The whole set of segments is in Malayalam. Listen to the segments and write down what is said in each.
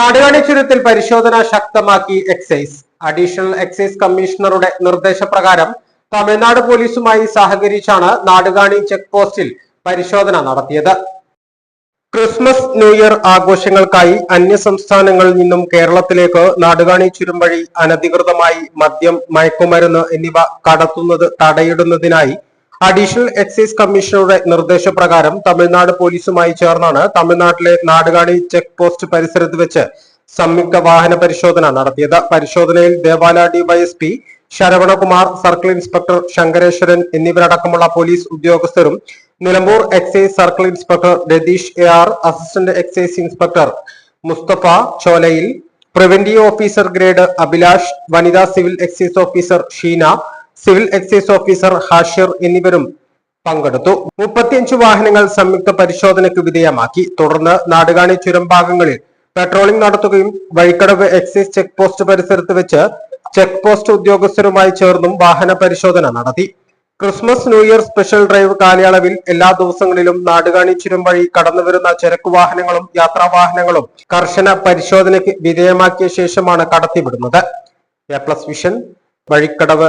നാടുകാണി ചുരത്തിൽ പരിശോധന ശക്തമാക്കി എക്സൈസ്. അഡീഷണൽ എക്സൈസ് കമ്മീഷണറുടെ നിർദ്ദേശപ്രകാരം തമിഴ്നാട് പോലീസുമായി സഹകരിച്ചാണ് നാടുകാണി ചെക്ക് പോസ്റ്റിൽ പരിശോധന നടത്തിയത്. ക്രിസ്മസ് ന്യൂ ഇയർ ആഘോഷങ്ങൾക്കായി അന്യ സംസ്ഥാനങ്ങളിൽ നിന്നും കേരളത്തിലേക്ക് നാടുകാണി ചുരം വഴി അനധികൃതമായി മദ്യം മയക്കുമരുന്ന് എന്നിവ കടത്തുന്നത് തടയിടുന്നതിനായി അഡീഷണൽ എക്സൈസ് കമ്മീഷണറുടെ നിർദ്ദേശപ്രകാരം തമിഴ്നാട് പോലീസുമായി ചേർന്നാണ് തമിഴ്നാട്ടിലെ നാടുകാണി ചെക്ക് പോസ്റ്റ് പരിസരത്ത് വെച്ച് സംയുക്ത വാഹന പരിശോധന നടത്തിയത്. പരിശോധനയിൽ Devala DYSP Saravanakumar circle inspector Sankareswaran എന്നിവരടക്കമുള്ള police ഉദ്യോഗസ്ഥരും Nilambur excise circle inspector Ratheesh A R assistant excise inspector Mustafa Cholayil preventive officer grade Abhilash വനിതാ civil excise officer Sheena civil excise officer Hashir എന്നിവരും പങ്കെടുത്തു. മുപ്പത്തിയഞ്ച് വാഹനങ്ങൾ സംയുക്ത പരിശോധനയ്ക്ക് വിധേയമാക്കി. തുടർന്ന് നാടുകാണി ചുരം ഭാഗങ്ങളിൽ പെട്രോളിംഗ് നടത്തുകയും വഴിക്കടവ് എക്സൈസ് ചെക്ക് പോസ്റ്റ് പരിസരത്ത് വെച്ച് ചെക്ക് പോസ്റ്റ് ഉദ്യോഗസ്ഥരുമായി ചേർന്നും വാഹന പരിശോധന നടത്തി. Christmas new year special drive കാലയളവിൽ എല്ലാ ദിവസങ്ങളിലും നാടുകാണി ചുരം വഴി കടന്നുവരുന്ന ചരക്ക് വാഹനങ്ങളും യാത്രാ വാഹനങ്ങളും കർശന പരിശോധനയ്ക്ക് വിധേയമാക്കിയ ശേഷമാണ് കടത്തിവിടുന്നത്. A plus vision Vazhikkadavu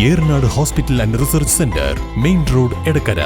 Eranad hospital and research centre main road Edakkara.